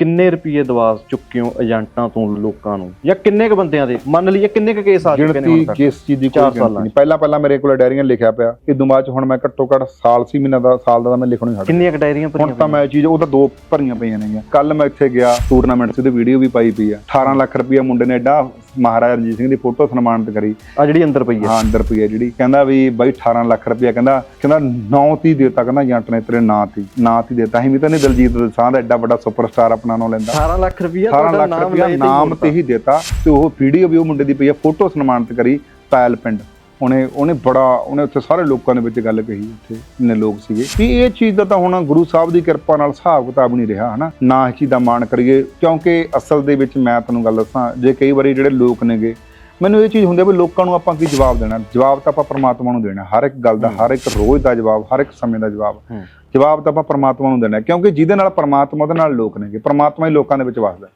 ਕਿੰਨੇ ਰੁਪਏ ਦਵਾ ਚੁੱਕੇ ਹੋ ਏਜੰਟਾਂ ਤੋਂ ਲੋਕਾਂ ਨੂੰ? ਜਾਂ ਕਿੰਨੇ ਕ ਬੰਦਿਆਂ ਦੇ? ਮੰਨ ਲਈਏ ਕਿੰਨੇ ਕ ਕੇਸ ਆ ਚੁੱਕੇ ਨੇ ਹੁਣ ਗਿਣਤੀ ਤੱਕ? ਕਿਸ ਚੀਜ਼ ਦੀ ਚਾਰ ਕੋਈ ਸਾਲਾਂ ਗਿਣਤੀ ਨਹੀਂ ਪਹਿਲਾਂ ਪਹਿਲਾਂ ਮੇਰੇ ਕੋਲ ਡਾਇਰੀਆਂ ਲਿਖਿਆ ਪਿਆ। ਇਹ ਬਾਅਦ ਚ ਹੁਣ ਮੈਂ ਘੱਟੋ ਘੱਟ ਸਾਲ ਸੀ ਮਹੀਨਾ ਦਾ ਸਾਲ ਦਾ ਤਾਂ ਮੈਂ ਲਿਖਣੋਂ ਹੀ ਹਟ ਕਿੰਨੀਆਂ ਕ ਡਾਇਰੀਆਂ ਹੁਣ ਭਰੀਆਂ ਤਾਂ ਮੈਂ ਇਹ ਚੀਜ਼ ਉਹ ਤਾਂ ਦੋ ਭਰੀਆਂ ਪਈਆਂ ਨੇਗੀਆਂ। ਕੱਲ ਮੈਂ ਇੱਥੇ ਗਿਆ ਟੂਰਨਾਮੈਂਟ 'ਚ ਤੇ ਵੀਡੀਓ ਵੀ ਪਾਈ ਪਈ ਆ। 18 ਲੱਖ ਰੁਪਇਆ ਮੁੰਡੇ ਨੇ ਐਡਾ ਮਹਾਰਾਜਾ ਰਣਜੀਤ ਸਿੰਘ ਦੀ ਫੋਟੋ ਸਨਮਾਨਿਤ ਕਰੀ। ਆ ਜਿਹੜੀ ਅੰਦਰ ਪਈ ਹੈ। ਹਾਂ ਅੰਦਰ ਪਈ ਆ ਜਿਹੜੀ। ਕਹਿੰਦਾ ਵੀ ਬਾਈ 18 ਲੱਖ ਰੁਪਇਆ ਕਹਿੰਦਾ ਕਹਿੰਦਾ 9 ਤੀ ਦੇਤਾ ਕਹਿੰਦਾ ਏਜੰਟ ਨੇ ਤੇਰੇ ਨਾਂ ਤੀ ਨਾਂ ਤੀ ਦੇਤਾ ਹੀ ਵੀ ਤਾਂ ਨਹੀਂ ਦਲਜੀਤ ਦੋਸਾਂਝ ਦਾ ਐਡਾ ਵੱਡਾ ਸੁਪਰਸਟਾਰ ਆਪਣਾ ਨਾਮ ਲੈਂਦਾ। 18 ਲੱਖ ਰੁਪਏ 18 ਲੱਖ ਰੁਪਇਆ ਨਾਮ ਤੇ ਹੀ ਦੇਤਾ ਤੇ ਉਹ ਵੀਡੀਓ ਵੀ ਉਹ ਮੁੰਡੇ ਦੀ ਪਈ ਆ ਫੋਟੋ ਸਨਮਾਨਿਤ ਕਰੀ ਪਾਇਲ ਪਿੰਡ। ਉਹਨੇ ਉਹਨੇ ਬੜਾ ਉਹਨੇ ਉੱਥੇ ਸਾਰੇ ਲੋਕਾਂ ਦੇ ਵਿੱਚ ਗੱਲ ਕਹੀ ਉੱਥੇ ਇੰਨੇ ਲੋਕ ਸੀਗੇ। ਵੀ ਇਹ ਚੀਜ਼ ਦਾ ਤਾਂ ਹੁਣ ਗੁਰੂ ਸਾਹਿਬ ਦੀ ਕਿਰਪਾ ਨਾਲ ਹਿਸਾਬ ਕਿਤਾਬ ਨਹੀਂ ਰਿਹਾ ਹਨਾ? ਨਾ ਇਸ ਚੀਜ਼ ਦਾ ਮਾਣ ਕਰੀਏ ਕਿਉਂਕਿ ਅਸਲ ਦੇ ਵਿੱਚ ਮੈਂ ਤੁਹਾਨੂੰ ਗੱਲ ਦੱਸਾਂ ਜੇ ਕਈ ਵਾਰੀ ਜਿਹੜੇ ਲੋਕ ਨੇਗੇ ਮੈਨੂੰ ਇਹ ਚੀਜ਼ ਹੁੰਦੀ ਆ ਵੀ ਲੋਕਾਂ ਨੂੰ ਆਪਾਂ ਕੀ ਜਵਾਬ ਦੇਣਾ? ਜਵਾਬ ਤਾਂ ਆਪਾਂ ਪ੍ਰਮਾਤਮਾ ਨੂੰ ਦੇਣਾ ਹਰ ਇੱਕ ਗੱਲ ਦਾ ਹਰ ਇੱਕ ਰੋਜ਼ ਦਾ ਜਵਾਬ ਹਰ ਇੱਕ ਸਮੇਂ ਦਾ ਜਵਾਬ। ਹੂੰ। ਜਵਾਬ ਤਾਂ ਆਪਾਂ ਪ੍ਰਮਾਤਮਾ ਨੂੰ ਦੇਣਾ ਕਿਉਂਕਿ ਜਿਹਦੇ ਨਾਲ ਪ੍ਰਮਾਤਮਾ ਉਹਦੇ ਨਾਲ ਲੋਕ ਨੇਗੇ ਪ੍ਰਮਾਤਮਾ ਹੀ ਲੋਕਾਂ ਦੇ ਵਿੱਚ ਵਸਦਾ।